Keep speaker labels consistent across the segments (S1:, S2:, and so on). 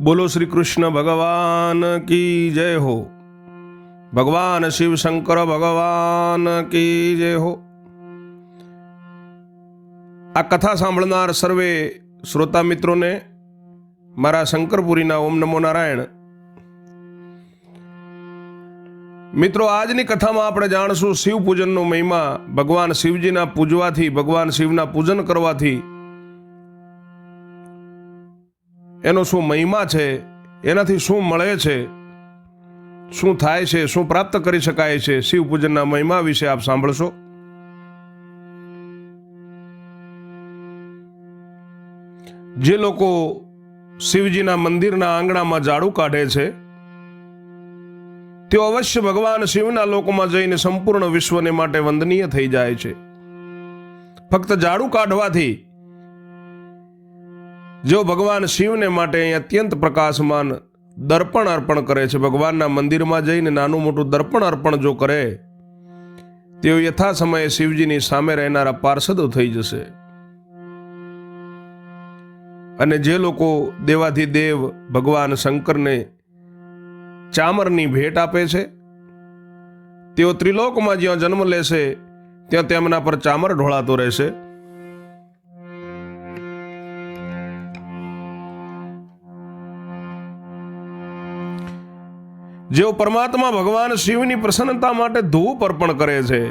S1: બોલો શ્રી કૃષ્ણ ભગવાન કી જય હો. ભગવાન શિવ શંકર ભગવાન કી જય હો. આ કથા સાંભળનાર સર્વે શ્રોતા મિત્રોને મારા શંકરપુરીના ઓમ નમો નારાયણ. મિત્રો, આજની કથામાં આપણે જાણશું શિવ પૂજનનો મહિમા ભગવાન શિવજીના પૂજવાથી, ભગવાન શિવના પૂજન કરવાથી એનો શું મહિમા છે? એનાથી શું મળે છે? શું થાય છે? શું પ્રાપ્ત કરી શકાય છે? શિવ પૂજનના મહિમા વિશે આપ સાંભળશો. જે લોકો શિવજીના મંદિરના આંગણામાં ઝાડુ કાઢે છે, તેઓ અવશ્ય ભગવાન શિવના લોકોમાં જઈને સંપૂર્ણ વિશ્વને માટે વંદનીય થઈ જાય છે. ફક્ત ઝાડુ કાઢવાથી જો ભગવાન શિવને માટે અહીં અત્યંત પ્રકાશમાન દર્પણ અર્પણ કરે છે, ભગવાનના મંદિરમાં જઈને નાનું મોટું દર્પણ અર્પણ જો કરે, તેઓ યથા સમયે શિવજીની સામે રહેનારા પાર્ષદો થઈ જશે. અને જે લોકો દેવાથી દેવ ભગવાન શંકરને ચામરની ભેટ આપે છે, તેઓ ત્રિલોકમાં જ્યાં જન્મ લેશે, ત્યાં તેમના પર ચામર ઢોળાતો રહેશે. જેઓ પરમાત્મા ભગવાન શિવની પ્રસન્નતા માટે ધૂપ અર્પણ કરે છે,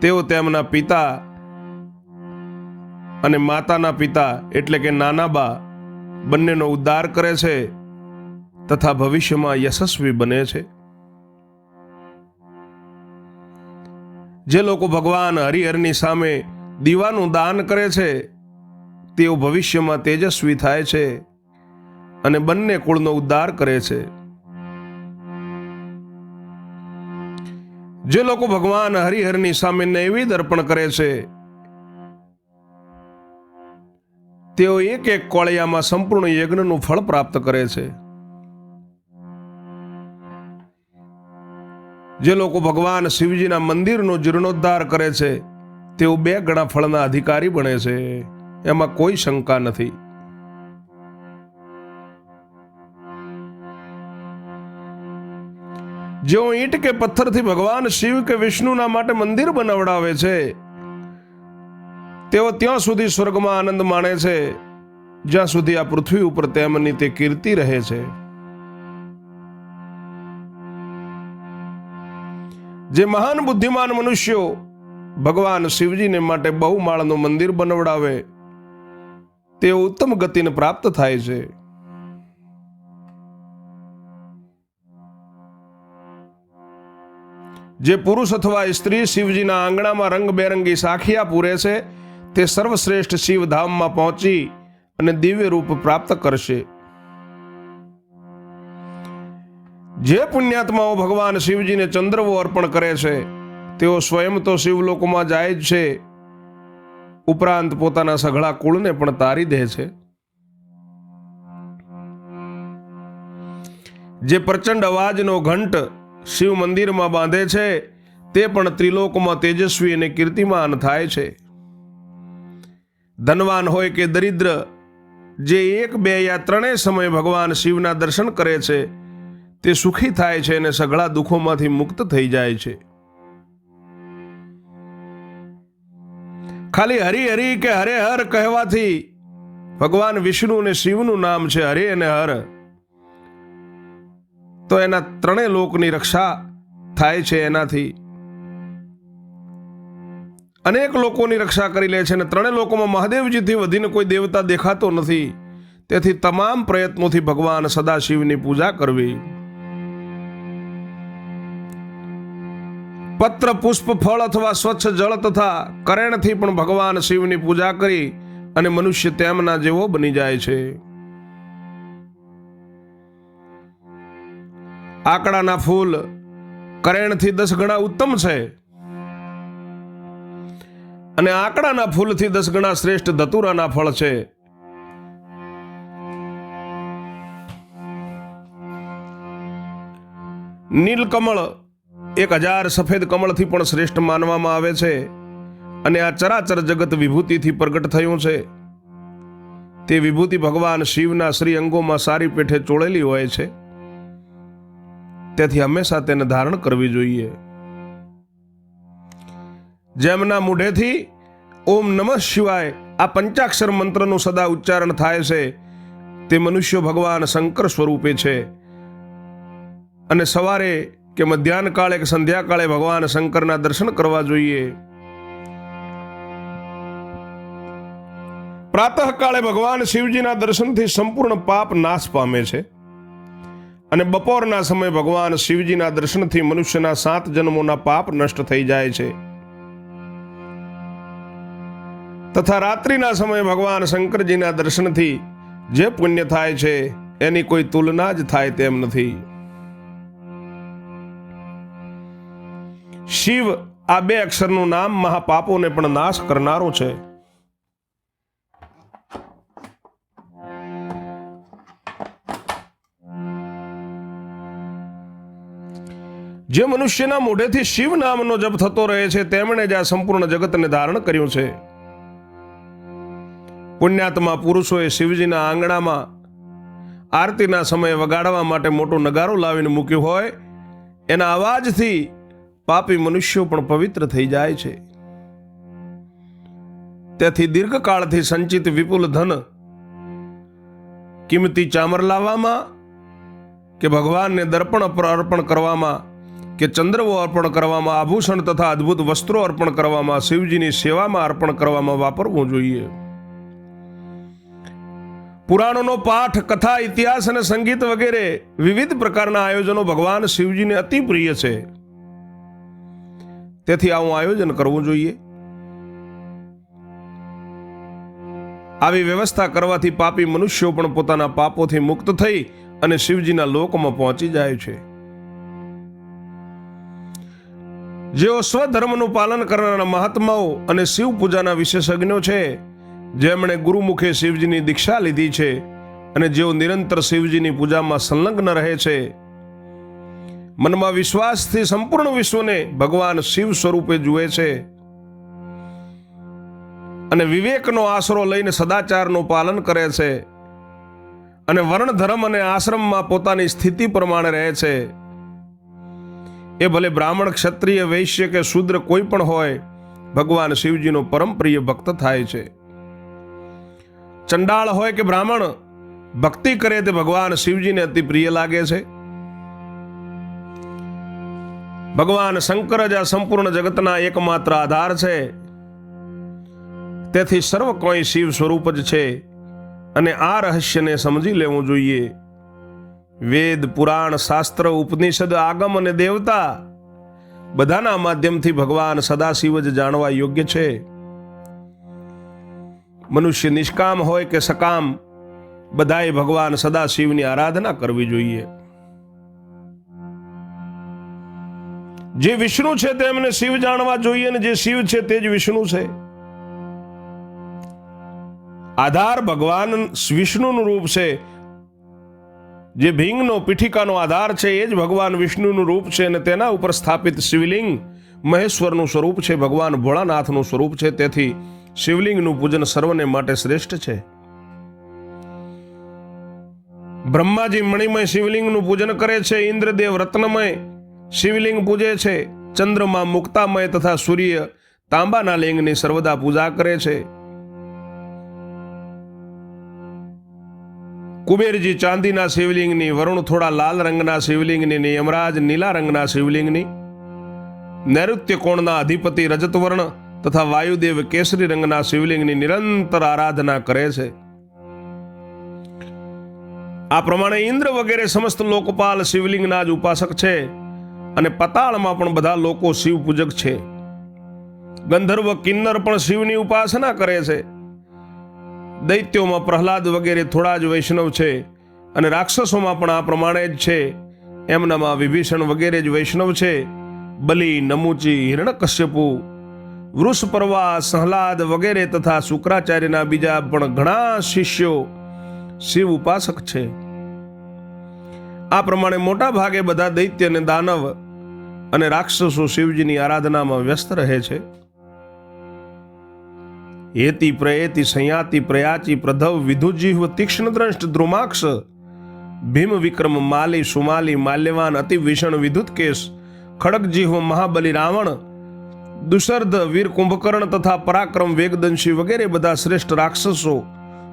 S1: તેઓ તેમના પિતા અને માતાના પિતા એટલે કે નાના બા બંનેનો ઉદ્ધાર કરે છે તથા ભવિષ્યમાં યશસ્વી બને છે. જે લોકો ભગવાન હરિહરની સામે દીવાનું દાન કરે છે, તેઓ ભવિષ્યમાં તેજસ્વી થાય છે. અને બંને કુળનો ઉદ્ધાર કરે છે. જે લોકો ભગવાન હરિહરની સામે નૈવેદ અર્પણ કરે છે, તેઓ એક એક કોળિયામાં સંપૂર્ણ યજ્ઞનું ફળ પ્રાપ્ત કરે છે. જે લોકો ભગવાન શિવજીના મંદિરનો જીર્ણોદ્ધાર કરે છે, તેઓ બે ગણા ફળના અધિકારી બને છે. એમાં કોઈ શંકા નથી. જેઓ ઈંટ કે પથ્થરથી ભગવાન શિવ કે વિષ્ણુના માટે મંદિર બનાવડાવે છે, તેઓ ત્યાં સુધી સ્વર્ગમાં આનંદ માણે છે, જ્યાં સુધી આ પૃથ્વી ઉપર તેમની તે કીર્તિ રહે છે. જે મહાન બુદ્ધિમાન મનુષ્યો ભગવાન શિવજીને માટે બહુ માળનું મંદિર બનાવડાવે તેઓ ઉત્તમ ગતિને પ્રાપ્ત થાય છે. જે પુરુષ અથવા સ્ત્રી શિવજીના આંગણામાં રંગબેરંગી સાખિયા પૂરે છે, તે સર્વશ્રેષ્ઠ શિવધામમાં પહોંચી અને દિવ્ય રૂપ પ્રાપ્ત કરશે. જે પુણ્યાત્માઓ ભગવાન શિવજીને ચંદ્રવો અર્પણ કરે છે, તેઓ સ્વયં તો શિવલોકમાં જાય જ છે, ઉપરાંત પોતાના સઘળા કુળને પણ તારી દે છે. જે પ્રચંડ અવાજનો ઘંટ શિવ મંદિરમાં બાંધે છે, તે પણ ત્રિલોકમાં તેજસ્વી અને કીર્તિમાન થાય છે. ધનવાન હોય કે દરિદ્ર, જે એક, બે યા ત્રણેય સમય ભગવાન શિવના દર્શન કરે છે, તે સુખી થાય છે અને સઘળા દુઃખોમાંથી મુક્ત થઈ જાય છે. ખાલી હરિ હરિ કે હરે હર કહેવાથી ભગવાન વિષ્ણુ અને શિવનું નામ છે હરે અને હર. તો એના ત્રણેય લોકની રક્ષા થાય છે એનાથી. અનેક લોકોની રક્ષા કરી લે છે અને ત્રણેય લોકોમાં મહાદેવજીથી વધીને કોઈ દેવતા દેખાતો નથી. તેથી તમામ પ્રયત્નોથી ભગવાન સદાશિવની પૂજા કરવી. પત્ર, પુષ્પ, ફળ અથવા સ્વચ્છ જળ તથા કરેણથી પણ ભગવાન શિવની પૂજા કરી અને મનુષ્ય તેમના જેવો બની જાય છે. આકડાના ફૂલ કરેણથી દસ ગણા ઉત્તમ છે. અને આકડાના ફૂલથી દસ ગણા શ્રેષ્ઠ ધતુરાના ફળ છે. નીલકમળ એક હજાર સફેદ કમળથી પણ શ્રેષ્ઠ માનવામાં આવે છે અને આ ચરાચર જગત વિભૂતિથી પ્રગટ થયું છે. તે વિભૂતિ ભગવાન શિવના શ્રી અંગોમાં સારી પેઠે ચોળેલી હોય છે. તેથી હંમેશા તેને ધારણ કરવી જોઈએ. જેમના મૂઢેથી ઓમ નમઃ શિવાય આ પંચાક્ષર મંત્રનું સદા ઉચ્ચારણ થાય છે, તે મનુષ્ય ભગવાન શંકર સ્વરૂપે છે. અને સવારે કે મધ્યાહન કાળે કે સંધ્યા કાળે ભગવાન શંકરના દર્શન કરવા જોઈએ. પ્રાતઃકાળે ભગવાન શિવજીના દર્શનથી સંપૂર્ણ પાપ નાશ પામે છે. અને બપોરના સમયે ભગવાન શિવજીના દર્શનથી મનુષ્યના સાત જન્મોના પાપ નષ્ટ થઈ જાય છે. તથા રાત્રિના સમયે ભગવાન શંકરજીના દર્શનથી જે પુણ્ય થાય છે, એની કોઈ તુલના જ થાય તેમ નથી. શિવ આ બે અક્ષરનું નામ મહાપાપોને પણ નાશ કરનારો છે. જે મનુષ્યના મોઢેથી શિવ નામનો જપ થતો રહે છે, તેમણે જ આ સંપૂર્ણ જગતને ધારણ કર્યું છે. પુણ્યાત્મા પુરુષોએ શિવજીના આંગણામાં આરતીના સમયે વગાડવા માટે મોટો નગારો લાવીને મૂક્યું હોય, એના અવાજથી પાપી મનુષ્યો પણ પવિત્ર થઈ જાય છે. તેથી દીર્ઘકાળથી સંચિત વિપુલ ધન કિંમતી ચામર લાવવામાં કે ભગવાનને દર્પણ પર અર્પણ કરવામાં કે ચંદ્રવો અર્પણ કરવામાં, આભૂષણ તથા અદ્ભુત વસ્ત્રો અર્પણ કરવામાં, શિવજીની સેવામાં અર્પણ કરવામાં વાપરવું જોઈએ. પુરાણોનો પાઠ, કથા, ઇતિહાસ અને સંગીત વગેરે વિવિધ પ્રકારના આયોજનો ભગવાન શિવજીને અતિ પ્રિય છે. તેથી આવું આયોજન કરવું જોઈએ. આવી વ્યવસ્થા કરવાથી પાપી મનુષ્યો પણ પોતાના પાપોથી મુક્ત થઈ અને શિવજીના લોકમાં પહોંચી જાય છે. જેઓ સ્વધર્મનું પાલન કરનારા મહાત્માઓ અને શિવ પૂજાના વિશેષજ્ઞો છે, જેમણે ગુરુમુખે શિવજીની દીક્ષા લીધી છે અને જેઓ નિરંતર શિવજીની પૂજામાં સંલગ્ન રહે છે. મનમાં વિશ્વાસથી સંપૂર્ણ વિશ્વને ભગવાન શિવ સ્વરૂપે જુએ છે. અને વિવેકનો આશરો લઈને સદાચારનું પાલન કરે છે. અને વર્ણ ધર્મ અને આશ્રમમાં પોતાની સ્થિતિ પ્રમાણે રહે છે. એ ભલે બ્રાહ્મણ ક્ષત્રિય, વૈશ્ય કે શૂદ્ર કોઈ પણ હોય, ભગવાન શિવજીનો પરમ પ્રિય ભક્ત થાય છે. ચંડાળ હોય કે બ્રાહ્મણ, ભક્તિ કરે તે ભગવાન શિવજીને અતિ પ્રિય લાગે છે. ભગવાન શંકર જ આ સંપૂર્ણ જગતના એકમાત્ર આધાર છે. તેથી સર્વ કોઈ શિવ સ્વરૂપ જ છે અને આ રહસ્યને સમજી લેવું જોઈએ. વેદ, પુરાણ, શાસ્ત્ર, ઉપનિષદ, આગમ અને દેવતા બધાના માધ્યમથી ભગવાન સદાશિવ જ જાણવા યોગ્ય છે. મનુષ્ય નિષ્કામ હોય કે સકામ, બધાએ ભગવાન સદાશિવની આરાધના કરવી જોઈએ. જે વિષ્ણુ છે તેમને શિવ જાણવા જોઈએ અને જે શિવ છે તે જ વિષ્ણુ છે. આધાર ભગવાન વિષ્ણુનું રૂપ છે. જે ભીંગનો પીઠિકાનો આધાર છે, એ જ ભગવાન વિષ્ણુનું રૂપ છે અને તેના ઉપર સ્થાપિત શિવલિંગ મહેશ્વરનું સ્વરૂપ છે, ભગવાન ભોળાનાથનું સ્વરૂપ છે. તેથી શિવલિંગનું પૂજન સર્વને માટે શ્રેષ્ઠ છે. બ્રહ્માજી મણિમય શિવલિંગનું પૂજન કરે છે, ઇન્દ્રદેવ રત્નમય શિવલિંગ પૂજે છે, ચંદ્રમા મુક્તામય તથા સૂર્ય તાંબાના લિંગની સર્વદા પૂજા કરે છે. કુબેરજી ચાંદીના શિવલિંગની, વરુણ થોડા લાલ રંગના શિવલિંગની યમરાજ નીલા રંગના શિવલિંગની. નૈઋત્ય કોણના અધિપતિ રજતવર્ણ તથા વાયુદેવ કેસરી રંગના શિવલિંગની નિરંતર આરાધના કરે છે. આ પ્રમાણે ઇન્દ્ર વગેરે સમસ્ત લોકપાલ શિવલિંગના જ ઉપાસક છે અને પતાળમાં પણ બધા લોકો શિવ પૂજક છે. ગંધર્વ કિન્નર પણ શિવની ઉપાસના કરે છે. દૈત્યોમાં પ્રહલાદ વગેરે થોડા જ વૈષ્ણવ છે અને રાક્ષસોમાં પણ આ પ્રમાણે જ છે. એમનામાં વિભીષણ વગેરે જ વૈષ્ણવ છે. બલિ, નમુચી, હિરણકશ્યપુ વૃષપર્વા સહલાદ વગેરે તથા શુક્રાચાર્યના બીજા પણ ઘણા શિષ્યો શિવ ઉપાસક છે. આ પ્રમાણે મોટા ભાગે બધા દૈત્ય અને દાનવ અને રાક્ષસો શિવજીની આરાધનામાં વ્યસ્ત રહે છે. હેતી પ્રયેતિ સંયાતિ પ્રયાચી પ્રધવ વિધુજીહ્વ તીક્ષ્ણ દ્રષ્ટ દ્રુમાક્ષ ભીમ વિક્રમ માલી સુમાલી માલ્યવાન અતિ ભીષણ વિદ્યુત કેશ ખડગજીહ્વ મહાબલી રાવણ દુસર્ધ વીર કુંભકર્ણ તથા પરાક્રમ વેગદંશી વગેરે બધા શ્રેષ્ઠ રાક્ષસો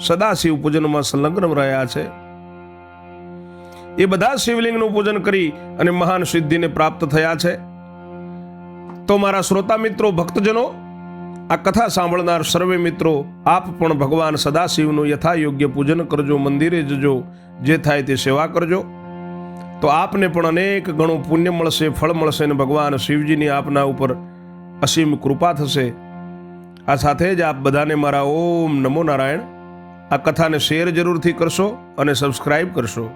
S1: સદાશિવ પૂજનમાં સંલગ્ન રહ્યા છે એ બધા શિવલિંગનું પૂજન કરી અને મહાન સિદ્ધિને પ્રાપ્ત થયા છે. તો મારા શ્રોતા મિત્રો, ભક્તજનો આ કથા સાંભળનાર સર્વે મિત્રો, આપ પણ ભગવાન સદાશિવનું યથાયોગ્ય પૂજન કરજો, મંદિરે જજો, જે થાય તે સેવા કરજો. તો આપને પણ અનેક ગણું પુણ્ય મળશે, ફળ મળશે અને ભગવાન શિવજીની આપના ઉપર અસીમ કૃપા થશે. આ સાથે જ આપ બધાને મારા ઓમ નમો નારાયણ. આ કથાને શેર જરૂરથી કરશો અને સબસ્ક્રાઈબ કરશો.